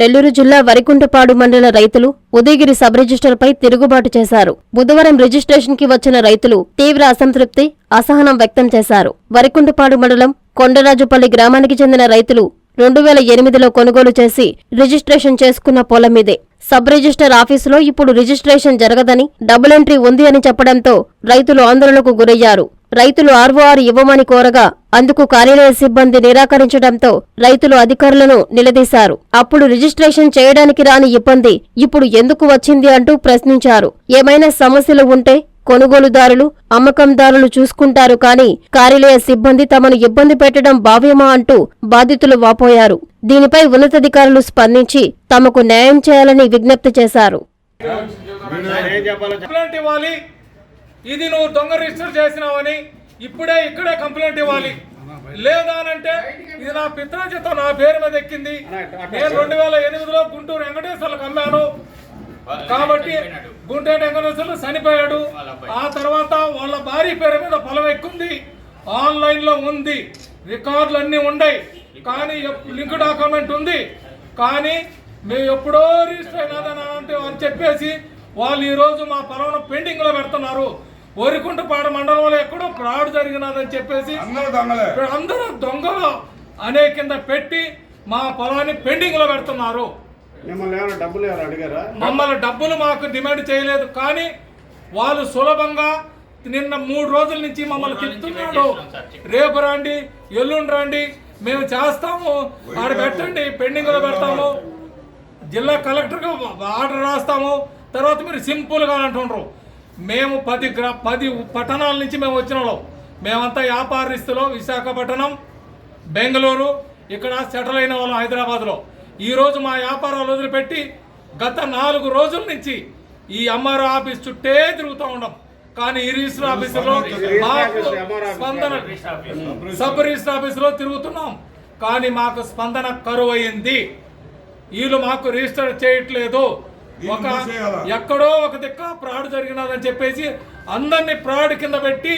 నెల్లూరు జిల్లా వరికుంటపాడు మండల రైతులు ఉదయగిరి సబ్ రిజిస్టర్పై తిరుగుబాటు చేశారు. బుధవారం రిజిస్ట్రేషన్కి వచ్చిన రైతులు తీవ్ర అసంతృప్తి అసహనం వ్యక్తం చేశారు. వరికుంటపాడు మండలం కొండరాజుపల్లి గ్రామానికి చెందిన రైతులు రెండు వేల ఎనిమిదిలో కొనుగోలు చేసి రిజిస్ట్రేషన్ చేసుకున్న పొలం ఇదే సబ్ రిజిస్టర్ ఆఫీసులో ఇప్పుడు రిజిస్ట్రేషన్ జరగదని డబుల్ ఎంట్రీ ఉంది అని చెప్పడంతో రైతులు ఆందోళనకు గురయ్యారు. రైతులు ఆర్ఓఆర్ ఇవ్వమని కోరగా అందుకు కార్యాలయ సిబ్బంది నిరాకరించడంతో రైతులు అధికారులను నిలదీశారు. అప్పుడు రిజిస్ట్రేషన్ చేయడానికి రాని ఇబ్బంది ఇప్పుడు ఎందుకు వచ్చింది అంటూ ప్రశ్నించారు. ఏమైనా సమస్యలు ఉంటే కొనుగోలుదారులు అమ్మకందారులు చూసుకుంటారు కానీ కార్యాలయ సిబ్బంది తమను ఇబ్బంది పెట్టడం భావ్యమా అంటూ బాధితులు వాపోయారు. దీనిపై ఉన్నతాధికారులు స్పందించి తమకు న్యాయం చేయాలని విజ్ఞప్తి చేశారు. ఇది నువ్వు దొంగ రిజిస్టర్ చేసినావని ఇప్పుడే ఇక్కడే కంప్లైంట్ ఇవ్వాలి. లేదా అంటే ఇది నా పిత్రాజిత నా పేరు మీద ఎక్కింది. నేను రెండు వేల ఎనిమిదిలో గుంటూరు వెంకటేశ్వర్లకు అమ్మాను. కాబట్టి గుంటూరు వెంకటేశ్వర్లు చనిపోయాడు. ఆ తర్వాత వాళ్ళ భార్య పేరు మీద పొలం ఎక్కుంది. ఆన్లైన్లో ఉంది. రికార్డులు అన్ని ఉన్నాయి కానీ లింక్ డాక్యుమెంట్ ఉంది. కానీ మేము ఎప్పుడో రిజిస్టర్ అయినా అంటే అని చెప్పేసి వాళ్ళు ఈరోజు మా పొలం పెండింగ్లో పెడుతున్నారు. వరికుంటపాడు మండలంలో ఎక్కడో ఫ్రాడ్ జరిగినదని చెప్పేసి అందరూ దొంగలే. ఇప్పుడు అందరూ దొంగలు అనే కింద పెట్టి మా పొలాన్ని పెండింగ్లో పెడుతున్నారు. మమ్మల్ని డబ్బులు మాకు డిమాండ్ చేయలేదు కానీ వాళ్ళు సులభంగా నిన్న మూడు రోజుల నుంచి మమ్మల్ని తిప్పుతున్నాడు రేపు రండి ఎల్లుండి రండి మేము చేస్తాము. ఆడ పెట్టండి పెండింగ్లో పెడతాము. జిల్లా కలెక్టర్గా ఆర్డర్ రాస్తాము. తర్వాత మీరు సింపుల్గా అంటుండ్రు. మేము పది గ్రా పది పట్టణాల నుంచి మేము వచ్చిన వాళ్ళం మేమంతా వ్యాపారస్తులు విశాఖపట్నం బెంగళూరు ఇక్కడ సెటిల్ అయిన వాళ్ళం హైదరాబాద్లో. ఈరోజు మా వ్యాపారాలు వదిలిపెట్టి గత నాలుగు రోజుల నుంచి ఈ ఎంఆర్ఓ ఆఫీస్ చుట్టే తిరుగుతూ ఉన్నాం. కానీ ఈ రిజిస్టర్ ఆఫీసులో మాకు స్పందన సబ్ రిజిస్టర్ ఆఫీసులో తిరుగుతున్నాం. కానీ మాకు స్పందన కరువు అయింది వీళ్ళు మాకు రిజిస్టర్ చేయట్లేదు. ఒక ఎక్కడో ఒక దిక్క ప్రాడ్ జరిగినదని చెప్పేసి అందరినీ ప్రాడ్ కింద పెట్టి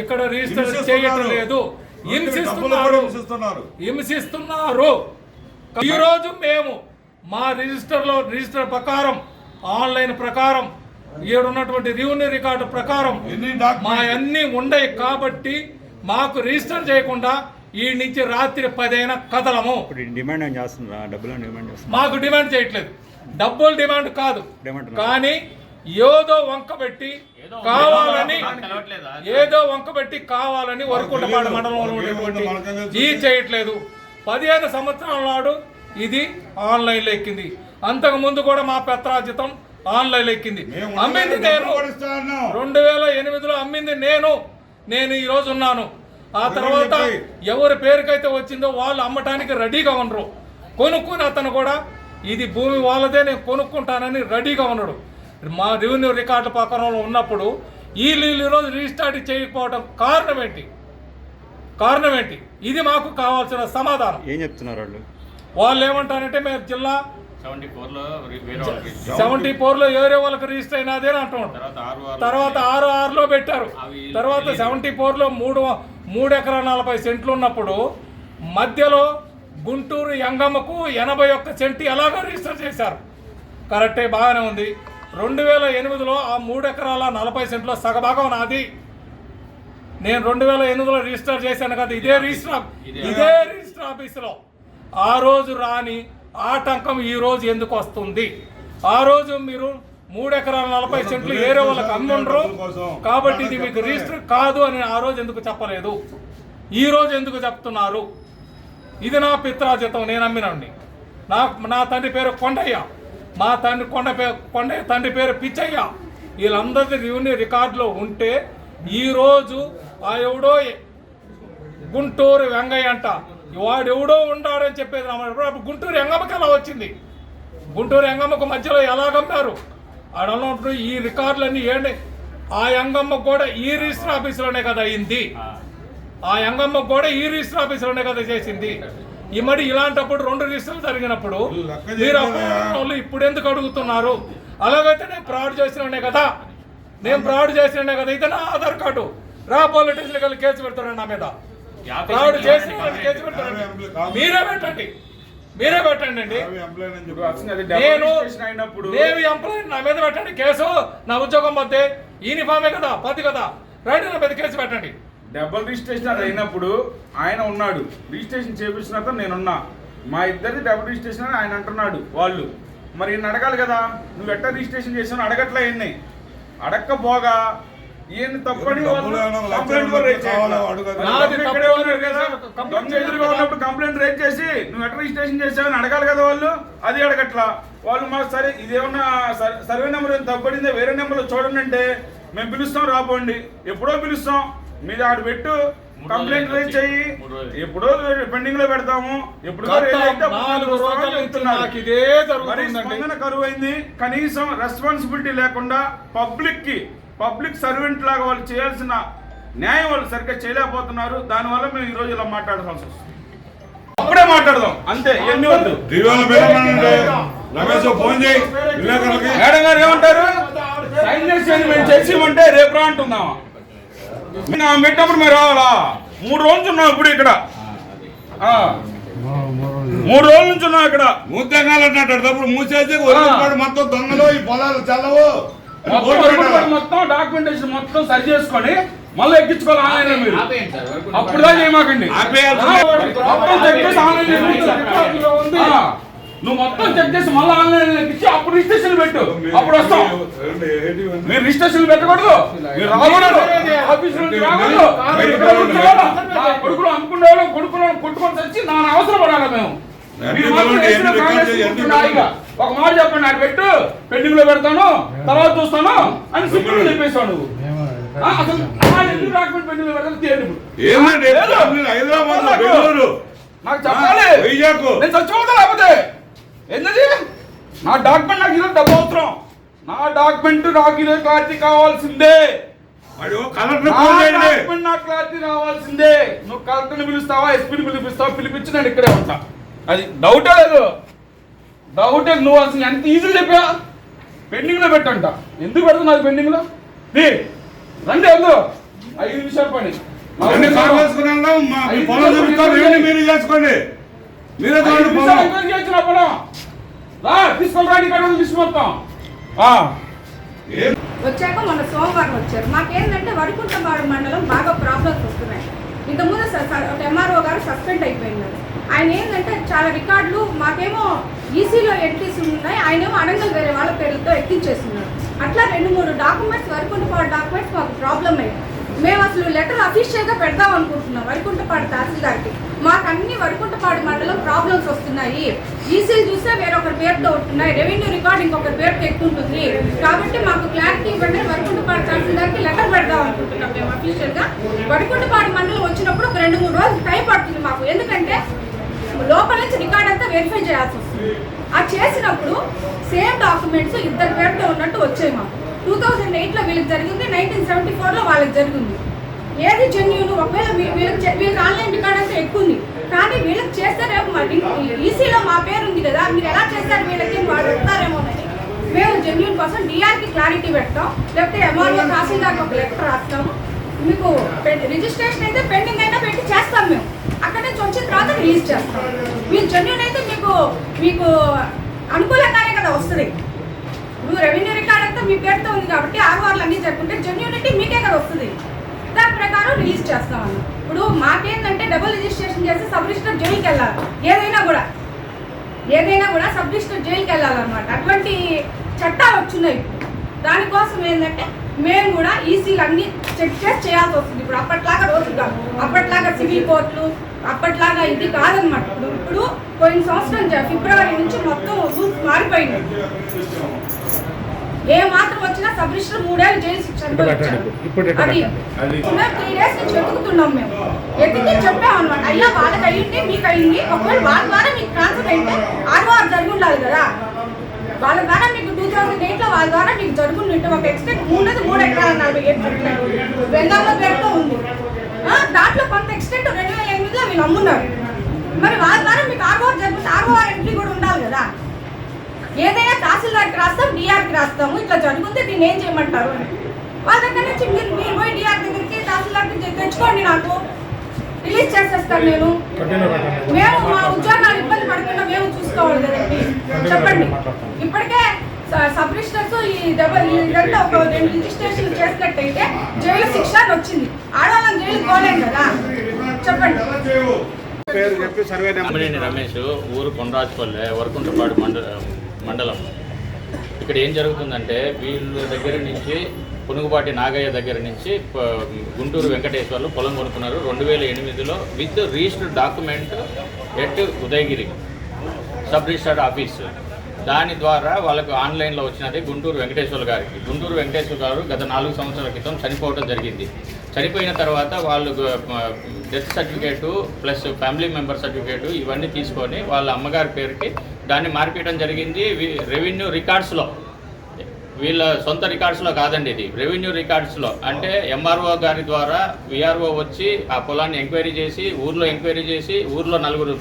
ఇక్కడ రిజిస్టర్ చేయటం లేదు. హింసిస్తున్నారు. హింసిస్తున్నారు. రోజు మేము మా రిజిస్టర్లో రిజిస్టర్ ప్రకారం ఆన్లైన్ ప్రకారం ఈడున్నటువంటి రెవెన్యూ రికార్డు ప్రకారం మా అన్ని ఉండయి కాబట్టి మాకు రిజిస్టర్ చేయకుండా ఈ నుంచి రాత్రి పదైన కదలము. ఇప్పుడు డిమాండ్ ఏం చేస్తున్నా డబ్బులు డిమాండ్ చేస్తున్నా మాకు డిమాండ్ చేయట్లేదు. డబ్బులు డిమాండ్ కాదు. కానీ ఏదో వంక పెట్టి కావాలని ఏదో వంక పెట్టి కావాలని వరకుంటపాడు మండలంలో ఉండేటువంటి ఈ చేయట్లేదు. పదిహేను సంవత్సరాల నాడు ఇది ఆన్లైన్లో ఎక్కింది. అంతకు ముందు కూడా మా పెత్రాజితం ఆన్లైన్లో ఎక్కింది అమ్మింది నేను. రెండు వేల ఎనిమిదిలో అమ్మింది నేను. నేను ఈ రోజు ఉన్నాను. ఆ తర్వాత ఎవరి పేరుకైతే వచ్చిందో వాళ్ళు అమ్మటానికి రెడీగా ఉండరు. కొనుక్కుని అతను కూడా ఇది భూమి వాళ్ళదే నేను కొనుక్కుంటానని రెడీగా ఉన్నాడు. మా రెవెన్యూ రికార్డుల ప్రకారంలో ఉన్నప్పుడు ఈ వీళ్ళు ఈరోజు రీస్టార్ట్ చేయకపోవడం కారణం ఏంటి? కారణం ఏంటి? ఇది మాకు కావాల్సిన సమాధానం. ఏం చెప్తున్నారు వాళ్ళు? వాళ్ళు ఏమంటారంటే మేము జిల్లా సెవెంటీ ఫోర్లో వేరే వాళ్ళకి సెవెంటీ ఫోర్లో ఏరే వాళ్ళకి రిజిస్టర్ అయినదే అని అంటున్నాడు. తర్వాత ఆరు ఆరు తర్వాత ఆరు ఆరులో పెట్టారు. తర్వాత సెవెంటీ ఫోర్లో మూడు మూడు ఎకరా నలభై సెంట్లు ఉన్నప్పుడు మధ్యలో గుంటూరు యంగమ్మకు ఎనభై ఒక్క సెంటి ఎలాగో రిజిస్టర్ చేశారు. కరెక్టే బాగానే ఉంది. రెండు వేల ఎనిమిదిలో ఆ మూడు ఎకరాల నలభై సెంట్లో సగభాగం నాది. నేను రెండు వేల ఎనిమిదిలో రిజిస్టర్ చేశాను కదా ఇదే రిజిస్టర్ ఇదే రిజిస్టర్ ఆఫీసులో. ఆ రోజు రాని ఆటంకం ఈ రోజు ఎందుకు వస్తుంది? ఆ రోజు మీరు మూడు ఎకరాల నలభై సెంట్లు ఏరే వాళ్ళకి అమ్ముండ్రు. కాబట్టి ఇది మీకు రిజిస్టర్ కాదు అని ఆ రోజు ఎందుకు చెప్పలేదు? ఈ రోజు ఎందుకు చెప్తున్నారు? ఇది నా పిత్రాజితం నేను అమ్మినండి నా నా తండ్రి పేరు కొండయ్య. మా తండ్రి కొండ పేరు కొండయ్య తండ్రి పేరు పిచ్చయ్య. వీళ్ళందరిది రెవెన్యూ రికార్డులో ఉంటే ఈరోజు ఆ ఎవడో గుంటూరు వెంగయ్య అంట. వాడెవడో ఉండాడని చెప్పేది అప్పుడు గుంటూరు ఎంగమ్మకి ఎలా వచ్చింది? గుంటూరు ఎంగమ్మకు మధ్యలో ఎలా గమ్మారు అడన్నప్పుడు ఈ రికార్డులన్నీ ఏంటి? ఆ ఎంగమ్మ కూడా ఈ రిజిస్టర్ ఆఫీసులోనే కదా అయింది. ఆ ఎంగమ్మకు కూడా ఈ రిజిస్టర్ ఆఫీసులోనే కదా చేసింది. ఈ మరి ఇలాంటప్పుడు రెండు రిజిస్టర్లు జరిగినప్పుడు మీరు వాళ్ళు ఇప్పుడు ఎందుకు అడుగుతున్నారు? అలాగైతే నేను ఫ్రాడ్ చేసిననే కదా. నేను ఫ్రాడ్ చేసిననే కదా. ఇది నా ఆధార్ కార్డు. రా స్టేషన్కి వెళ్ళి కేసు పెడతాను నా మీద. ఫ్రాడ్ చేసిన వాళ్ళని కేసు పెడతారండి. మీరే పెట్టండి. మీరే పెట్టండి అండి. నేను నేను ఎంప్లాయీ నా మీద పెట్టండి. కేసు నా ఉద్యోగం పోతే యూనిఫామే కదా. పది కదా. రైట్ నా మీద కేసు పెట్టండి. డబుల్ రిజిస్ట్రేషన్ అది అయినప్పుడు ఆయన ఉన్నాడు. రిజిస్ట్రేషన్ చేపించిన తర్వాత నేనున్నా. మా ఇద్దరిది డబుల్ రిజిస్ట్రేషన్ అని ఆయన అంటున్నాడు వాళ్ళు. మరి ఈయన అడగాలి కదా? నువ్వు ఎట్లా రిజిస్ట్రేషన్ చేసావు? అడగట్లే ఈయన్ని. అడక్కపోగా ఈయన తప్పని ఎదురుగా ఉన్నప్పుడు కంప్లైంట్ రేజ్ చేసి నువ్వు ఎట్లా రిజిస్ట్రేషన్ చేసావని అడగాలి కదా వాళ్ళు? అది అడగట్లా. వాళ్ళు మాకు సరే ఇదేమన్నా సర్- సర్వే నెంబర్ ఏం తప్పబడిందే వేరే నెంబర్లో చూడండి అంటే మేము పిలుస్తాం రాబోండి. ఎప్పుడో పిలుస్తాం. మీరు ఆడు పెట్టు. కంప్లైంట్ రేజ్ చెయ్యి. ఎప్పుడో పెండింగ్లో పెడతాము. ఎప్పుడు కరువు అయింది కనీసం రెస్పాన్సిబిలిటీ లేకుండా పబ్లిక్కి పబ్లిక్ సర్వెంట్ లాగా వాళ్ళు చేయాల్సిన న్యాయం వాళ్ళు సరిగ్గా చేయలేకపోతున్నారు. దానివల్ల మేము ఈ రోజు ఇలా మాట్లాడాల్సి వస్తుంది. అప్పుడే మాట్లాడదాం. అంతే ఎన్ని వద్దు. మేడం గారు ఏమంటారు? సైన్ చేసి మేము చేసి ఇవ్వంటే రేపు రా అంటున్నావా? నేను ఆమె పెట్టినప్పుడు మీరు రావాలా? మూడు రోజులు ఉన్నాం ఇప్పుడు ఇక్కడ. ఆ. మూడు రోజుల నుంచి ఉన్నాం ఇక్కడ. మూతెంగాలు అంటాడు తప్పుడు మూసేసి మొత్తం దొంగలు ఈ పొలాలు చల్లవు. మొత్తం డాక్యుమెంటేషన్ మొత్తం సరి చేసుకొని మళ్ళీ ఎక్కించుకోవాలి ఆన్లైన్ మీరు. అప్పుడు దాకా చేయమాకండి. ఆపేయాల్సిందే. మొత్తం చెక్ చేసి ఆన్లైన్. నువ్వు మొత్తం చెక్ చేసి మళ్ళీ ఆన్లైన్ ఎక్కించి అప్పుడు రిజిస్ట్రేషన్ పెట్టు. అప్పుడు వస్తాం? మీరు రిజిస్ట్రేషన్ పెట్టకూడదు. మీరు రాకూడదు. ఆఫీస్ నుంచి రాకూడదు. మీరు ఇక్కడ కూర్చోవాలా? నా కొడుకులు కొడుకులు కొట్టుకొని వచ్చి నా అవసరం పడాలి మేము. ఒక మాట చెప్పండి నాకు పెట్టు. పెండింగ్లో పెడతాను. తర్వాత చూస్తాను. అని సింపుల్ చెప్పేసావు నువ్వు అసలు ఎందుకు డాక్యుమెంట్ పెండింగ్లో పెడతాను? తీయండి ఇప్పుడు. ఏంటండి లేదు. హైదరాబాద్ నాకు- బెంగళూరు. నాకు చెప్పాలి. నేను చచ్చిపోతా లేకపోతే. ఏంటది నా డాక్యుమెంట్ నాకు ఈరోజు డబ్బు అవసరం. నా డాక్యుమెంట్ నాకు ఈరోజు క్లారిటీ కావాల్సిందే. డాక్యుమెంట్ నాకు క్లారిటీ కావాల్సిందే నువ్వు కలెక్టర్ని పిలుస్తావా ఎస్పీని పిలిపిస్తావా? పిలిపించి నేను ఇక్కడే ఉంటా. అది డౌటే లేదు. డౌటే నువ్వు అసలు ఎంత ఈజీ చెప్పా పెండింగ్లో పెట్టంట. ఎందుకు పెడుతున్నారు పెండింగ్లో? రీ, రండి ఎందు ఐదు నిమిషాలు పని. చేసుకోండి. మీరే చూడండి పొలం రా తీసుకొని ఇక్కడ మొత్తం. వచ్చాక మన సోమవారం వచ్చారు. మాకేంటంటే వరకుంటపాడు మండలం బాగా ప్రాబ్లమ్స్ వస్తున్నాయి. ఇంతకుముందు ఒక ఎంఆర్ఓ గారు సస్పెండ్ అయిపోయినారు. ఆయన ఏంటంటే చాలా రికార్డులు మాకేమో ఈసీలో ఎంట్రీస్ ఉన్నాయి. ఆయనేమో అడంగల్ వేరే వాళ్ళ పేర్లతో ఎక్కించేస్తున్నారు. అట్లా రెండు మూడు డాక్యుమెంట్స్ వరకుంటపాడు డాక్యుమెంట్స్ మాకు ప్రాబ్లం అయ్యాయి. మేము అసలు లెటర్ అఫీషియల్గా పెడదాం అనుకుంటున్నాం. వరికుంటపాడు తహసీల్దార్కి. మాకు అన్ని వరికుంటపాడు మండలం ప్రాబ్లమ్స్ వస్తున్నాయి. ఈసీలు చూస్తే వేరొకరి పేరుతో ఉంటున్నాయి. రెవెన్యూ రికార్డ్ ఇంకొకరి పేరుతో ఎక్కుంటుంది కాబట్టి మాకు క్లారిటీ ఇవ్వండి. వరికుంటపాడు తహసీల్దార్కి లెటర్ పెడదాం అనుకుంటున్నాం మేము అఫీషియల్గా. వరికుంటపాడు మండలం వచ్చినప్పుడు ఒక రెండు మూడు రోజులు టైం పడుతుంది మాకు. ఎందుకంటే లోపల నుంచి రికార్డ్ అంతా వెరిఫై చేయాల్సి వస్తుంది. ఆ చేసినప్పుడు సేమ్ డాక్యుమెంట్స్ ఇద్దరు పేరుతో ఉన్నట్టు వచ్చాయి మాకు. టూ థౌజండ్ ఎయిట్లో వీళ్ళకి జరిగింది నైన్టీన్ సెవెంటీ ఫోర్లో వాళ్ళకి జరిగింది. ఏది జెన్యున్ ఒకవేళ వీళ్ళకి వీళ్ళకి ఆన్లైన్ రికార్డ్ అంతా ఎక్కువ ఉంది. కానీ వీళ్ళకి చేస్తే రేపు మా ఈసీలో మా పేరు ఉంది కదా మీరు ఎలా చేస్తారు వీళ్ళకి వాళ్ళు వస్తారేమోనని మేము జెన్యున్ కోసం డిఆర్కి క్లారిటీ పెడతాం. లేకపోతే ఎంఆర్ఓ తహసీల్దార్కి ఒక లెటర్ రాస్తాము మీకు రిజిస్ట్రేషన్ అయితే పెండింగ్ అయినా పెట్టి చేస్తాం మేము. అక్కడ నుంచి వచ్చిన తర్వాత రిలీజ్ చేస్తాం. మీరు జెన్యున్ అయితే మీకు మీకు అనుకూలంగానే కదా వస్తుంది. ఇప్పుడు రెవెన్యూ రికార్డ్ అంతా మీ పేరుతో ఉంది కాబట్టి ఆర్వార్లు అన్నీ జరుపుకుంటే జెన్యూనిటీ మీకే కదా వస్తుంది. దాని ప్రకారం రిలీజ్ చేస్తామని. ఇప్పుడు మాకేంటంటే డబుల్ రిజిస్ట్రేషన్ చేసి సబ్ రిజిస్టర్ జైలుకి వెళ్ళాలి. ఏదైనా కూడా. ఏదైనా కూడా సబ్ రిజిస్టర్ జైలుకి వెళ్ళాలన్నమాట. అటువంటి చట్టాలు వచ్చున్నాయి దానికోసం ఏంటంటే మేము కూడా ఈసీలు అన్ని చెక్ చేసి చేయాల్సి వస్తుంది. ఇప్పుడు అప్పట్లాగా రోజు కాదు. అప్పట్లాగా సివిల్ కోర్టులు అప్పట్లాగా ఇది కాదనమాట ఇప్పుడు ఇప్పుడు పోయిన సంవత్సరం ఫిబ్రవరి నుంచి మొత్తం రూల్స్ మారిపోయింది. ఏ మాత్రం వచ్చినా సబ్ రిజిస్టర్ మూడేళ్ళు జైలు శిక్ష. అది త్రీ డేస్ నుంచి వెతుకుతున్నాం మేము. చెప్పాం అనమాట అయ్యా వాళ్ళకి అయ్యింది మీకు అయ్యింది ఒకవేళ వాళ్ళ ద్వారా మీకు ట్రాన్స్ఫర్ అయితే ఆరు ఆరు జరిగి ఉండాలి కదా. వాళ్ళ ద్వారా మీకు టూ థౌసండ్ ఎయిట్లో వాళ్ళ ద్వారా మీకు జరుగుండి ఉంటే ఒక ఎక్స్టెంట్ మూడు మూడు ఎకరాల నలభై ఏడు సెంట్లు. పేరుతో ఉంది. దాంట్లో కొంత ఎక్స్టెంట్ రెండు వేల ఎనిమిదిలో వీళ్ళు అమ్మున్నారు. మరి వారి ద్వారా మీకు ఆర్ఓఆర్ జరుగుతుంది ఆర్ఓఆర్ ఎంట్రీ కూడా ఉండాలి కదా. ఏదైనా తహసీల్దార్కి రాస్తాం డిఆర్కి రాస్తాము. ఇట్లా జరుగుతుంది దీన్ని ఏం చేయమంటారు వాళ్ళ దగ్గర నుంచి మీరు మీరు పోయి డిఆర్ దగ్గరికి తహసీల్దార్ నుంచి తెచ్చుకోండి నాకు. రిలీజ్ చేసేస్తాను నేను. మేము మా ఉద్యోగాలు ఇబ్బంది పడకుండా మేము చెప్పండి. ఇప్పటికే స- సబ్ ఈ డబల్ ఇదంతా ఒక రెండు రిజిస్ట్రేషన్ చేసినట్టయితే జైలు శిక్ష అని వచ్చింది. ఆడవాళ్ళని జైలు పోలేం కదా? చెప్పండి. పేరు చెప్పి సర్వే నెంబర్ అమ్మినేని రమేష్ ఊరు కొండరాజుపల్లె వరకుంటపాడు మండల మండలం. ఇక్కడ ఏం జరుగుతుందంటే వీళ్ళ దగ్గర నుంచి పునుగుపాటి నాగయ్య దగ్గర నుంచి గుంటూరు వెంకటేశ్వర్లు పొలం కొనుక్కున్నారు. రెండు వేల ఎనిమిదిలో with registered document at Udayagiri. Sub registered office. దాని ద్వారా వాళ్ళకు ఆన్లైన్లో వచ్చినది గుంటూరు వెంకటేశ్వర గారికి. గుంటూరు వెంకటేశ్వర గారు గత నాలుగు సంవత్సరాల క్రితం చనిపోవడం జరిగింది. చనిపోయిన తర్వాత వాళ్ళు death certificate plus family member certificate ఇవన్నీ తీసుకొని వాళ్ళ అమ్మగారి పేరుకి దాన్ని మార్పించడం జరిగింది. రెవెన్యూ రికార్డ్స్లో. వీళ్ళ సొంత రికార్డ్స్లో కాదండి ఇది. రెవెన్యూ రికార్డ్స్లో. అంటే ఎంఆర్ఓ గారి ద్వారా విఆర్ఓ వచ్చి ఆ పొలాన్ని ఎంక్వైరీ చేసి ఊర్లో ఎంక్వైరీ చేసి ఊర్లో నలుగురు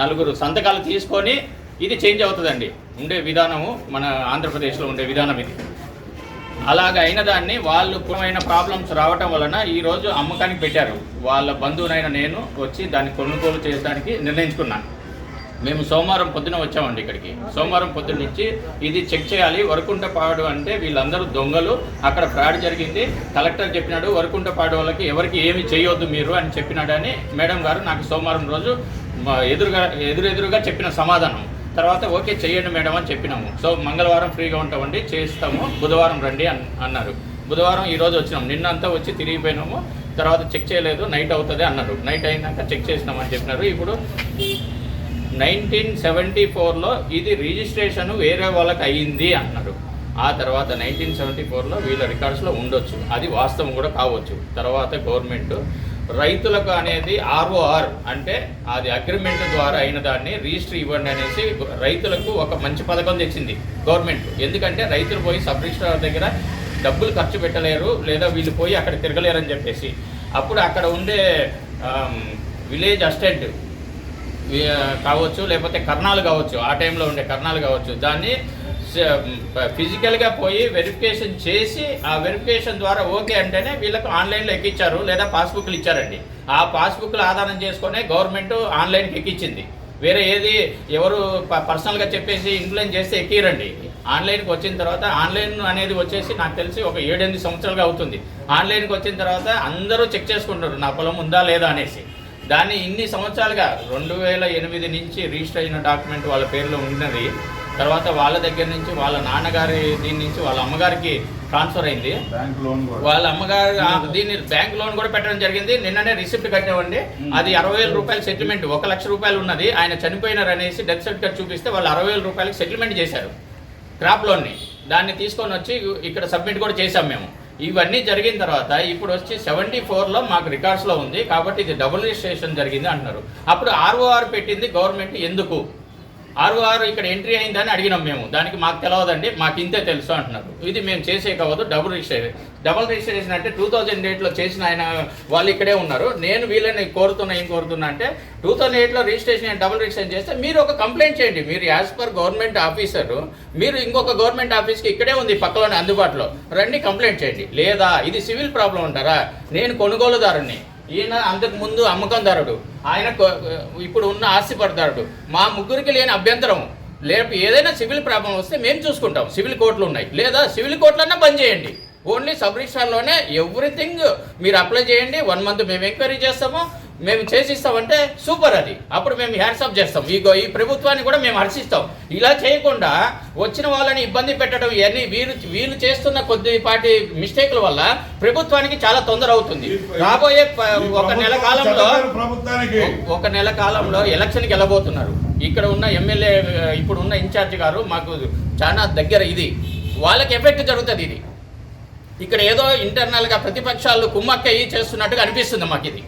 నలుగురు సంతకాలు తీసుకొని ఇది చేంజ్ అవుతుందండి. ఉండే విధానము మన ఆంధ్రప్రదేశ్లో ఉండే విధానం ఇది. అలాగ అయిన దాన్ని వాళ్ళు కులమైన ప్రాబ్లమ్స్ రావటం వలన ఈరోజు అమ్మకానికి పెట్టారు. వాళ్ళ బంధువునైన నేను వచ్చి దాన్ని కొనుగోలు చేయడానికి నిర్ణయించుకున్నాను. మేము సోమవారం పొద్దున వచ్చామండి ఇక్కడికి. సోమవారం పొద్దున్న నుంచి ఇది చెక్ చేయాలి. వరకుంటపాడు అంటే వీళ్ళందరూ దొంగలు. అక్కడ ఫ్రాడ్ జరిగింది. కలెక్టర్ చెప్పినాడు వరకుంటపాడు వాళ్ళకి ఎవరికి ఏమి చేయొద్దు మీరు అని చెప్పినాడని మేడం గారు నాకు సోమవారం రోజు ఎదురుగా ఎదురెదురుగా చెప్పిన సమాధానం. తర్వాత ఓకే చేయండి మేడం అని చెప్పినాము. సో మంగళవారం ఫ్రీగా ఉంటామండి చేస్తాము. బుధవారం రండి అన్ అన్నారు. బుధవారం ఈరోజు వచ్చినాం. నిన్నంతా వచ్చి తిరిగిపోయినాము తర్వాత చెక్ చేయలేదు నైట్ అవుతుంది అన్నారు. నైట్ అయినాక చెక్ చేసినామని చెప్పినారు. ఇప్పుడు నైన్టీన్ సెవెంటీ ఫోర్లో ఇది రిజిస్ట్రేషన్ వేరే వాళ్ళకి అయ్యింది అన్నారు. ఆ తర్వాత నైన్టీన్ సెవెంటీ ఫోర్లో వీళ్ళ రికార్డ్స్లో ఉండొచ్చు. అది వాస్తవం కూడా కావచ్చు. తర్వాత గవర్నమెంట్ రైతులకు అనేది ఆర్ఓఆర్ అంటే అది అగ్రిమెంట్ ద్వారా అయిన దాన్ని రిజిస్టర్ ఇవ్వండి అనేసి రైతులకు ఒక మంచి పథకం తెచ్చింది గవర్నమెంట్. ఎందుకంటే రైతులు పోయి సబ్ రిజిస్ట్రార్ దగ్గర డబ్బులు ఖర్చు పెట్టలేరు లేదా వీళ్ళు పోయి అక్కడ తిరగలేరని చెప్పేసి. అప్పుడు అక్కడ ఉండే విలేజ్ అసిస్టెంట్ కావచ్చు లేకపోతే కర్ణాలు కావచ్చు ఆ టైంలో ఉండే కర్ణాలు కావచ్చు దాన్ని ఫిజికల్గా పోయి వెరిఫికేషన్ చేసి ఆ వెరిఫికేషన్ ద్వారా ఓకే అంటేనే వీళ్ళకు ఆన్లైన్లో ఎక్కించారు లేదా పాస్బుక్లు ఇచ్చారండి. ఆ పాస్బుక్లు ఆధారం చేసుకునే గవర్నమెంట్ ఆన్లైన్కి ఎక్కించింది వేరే ఏది ఎవరు పర్సనల్గా చెప్పేసి ఇన్ఫ్లుయెన్స్ చేస్తే ఎక్కిరండి. ఆన్లైన్కి వచ్చిన తర్వాత ఆన్లైన్ అనేది వచ్చేసి నాకు తెలిసి ఒక ఏడెనిమిది సంవత్సరాలుగా అవుతుంది. ఆన్లైన్కి వచ్చిన తర్వాత అందరూ చెక్ చేసుకుంటారు నా పొలం ఉందా లేదా అనేసి. దాన్ని ఇన్ని సంవత్సరాలుగా రెండు వేల ఎనిమిది నుంచి రిజిస్టర్ అయిన డాక్యుమెంట్ వాళ్ళ పేరులో ఉన్నది. తర్వాత వాళ్ళ దగ్గర నుంచి వాళ్ళ నాన్నగారి దీని నుంచి వాళ్ళ అమ్మగారికి ట్రాన్స్ఫర్ అయింది. బ్యాంక్ లోన్ వాళ్ళ అమ్మగారు ఆ, దీన్ని బ్యాంక్ లోన్ కూడా పెట్టడం జరిగింది. నిన్ననే రిసిప్ట్ కట్టామండి అది అరవై వేల రూపాయల సెటిల్మెంట్ ఒక లక్ష రూపాయలు ఉన్నది. ఆయన చనిపోయినారు అనేసి డెత్ సర్టిఫికేట్ చూపిస్తే వాళ్ళు అరవై వేల రూపాయలకి సెటిల్మెంట్ చేశారు. క్రాప్ లోన్ని దాన్ని తీసుకొని వచ్చి ఇక్కడ సబ్మిట్ కూడా చేశాం మేము. ఇవన్నీ జరిగిన తర్వాత ఇప్పుడు వచ్చి సెవెంటీ ఫోర్లో మాకు రికార్డ్స్లో ఉంది. కాబట్టి ఇది డబుల్ రిజిస్ట్రేషన్ జరిగింది అంటున్నారు. అప్పుడు ఆర్ఓఆర్ పెట్టింది గవర్నమెంట్ ఎందుకు? ఆర్ఓఆర్ ఇక్కడ ఎంట్రీ అయిందని అడిగినాం మేము. దానికి మాకు తెలియదండి మాకు ఇంతే తెలుసు అంటున్నారు. ఇది మేము చేసే కావద్దు డబుల్ రిజిస్ట్రేషన్ డబుల్ రిజిస్ట్రేషన్ అంటే టూ థౌజండ్ ఎయిట్లో చేసిన ఆయన వాళ్ళు ఇక్కడే ఉన్నారు. నేను వీళ్ళని కోరుతున్నా ఏం కోరుతున్నా అంటే టూ థౌజండ్ ఎయిట్లో రిజిస్ట్రేషన్ డబుల్ రిజిస్ట్రేషన్ చేస్తే మీరు ఒక కంప్లైంట్ చేయండి. మీరు యాజ్ పర్ గవర్నమెంట్ ఆఫీసర్ మీరు ఇంకొక గవర్నమెంట్ ఆఫీస్కి ఇక్కడే ఉంది పక్కలోనే అందుబాటులో. రండి కంప్లైంట్ చేయండి. లేదా ఇది సివిల్ ప్రాబ్లం అంటారా? నేను కొనుగోలుదారుని. ఈయన అంతకు ముందు అమ్మకందారుడు. ఆయన ఇప్పుడు ఉన్న ఆస్తిపడదారుడు మా ముగ్గురికి లేని అభ్యంతరం. లేపు ఏదైనా సివిల్ ప్రాబ్లం వస్తే మేము చూసుకుంటాం. సివిల్ కోర్టులు ఉన్నాయి. లేదా సివిల్ కోర్టులన్నా బంద్ చేయండి. ఓన్లీ సబ్ రిజిస్ట్రార్లోనే ఎవ్రీథింగ్ మీరు అప్లై చేయండి. వన్ మంత్ మేము ఎంక్వైరీ చేస్తాము. మేము చేసిస్తామంటే సూపర్ అది. అప్పుడు మేము హ్యాట్సప్ చేస్తాం. ఈ గో- ఈ ప్రభుత్వాన్ని కూడా మేము హర్షిస్తాం. ఇలా చేయకుండా వచ్చిన వాళ్ళని ఇబ్బంది పెట్టడం ఇవన్నీ వీరు వీళ్ళు చేస్తున్న కొద్దిపాటి మిస్టేక్ల వల్ల ప్రభుత్వానికి చాలా తొందర అవుతుంది. రాబోయే ఒక నెల కాలంలో ఒక నెల కాలంలో ఎలక్షన్కి వెళ్ళబోతున్నారు. ఇక్కడ ఉన్న ఎమ్మెల్యే ఇప్పుడు ఉన్న ఇన్ఛార్జ్ గారు మాకు చాలా దగ్గర ఇది. వాళ్ళకి ఎఫెక్ట్ జరుగుతుంది ఇది. ఇక్కడ ఏదో ఇంటర్నల్గా ప్రతిపక్షాలు కుమ్మక్కయ్యి చేస్తున్నట్టుగా అనిపిస్తుంది మాకు ఇది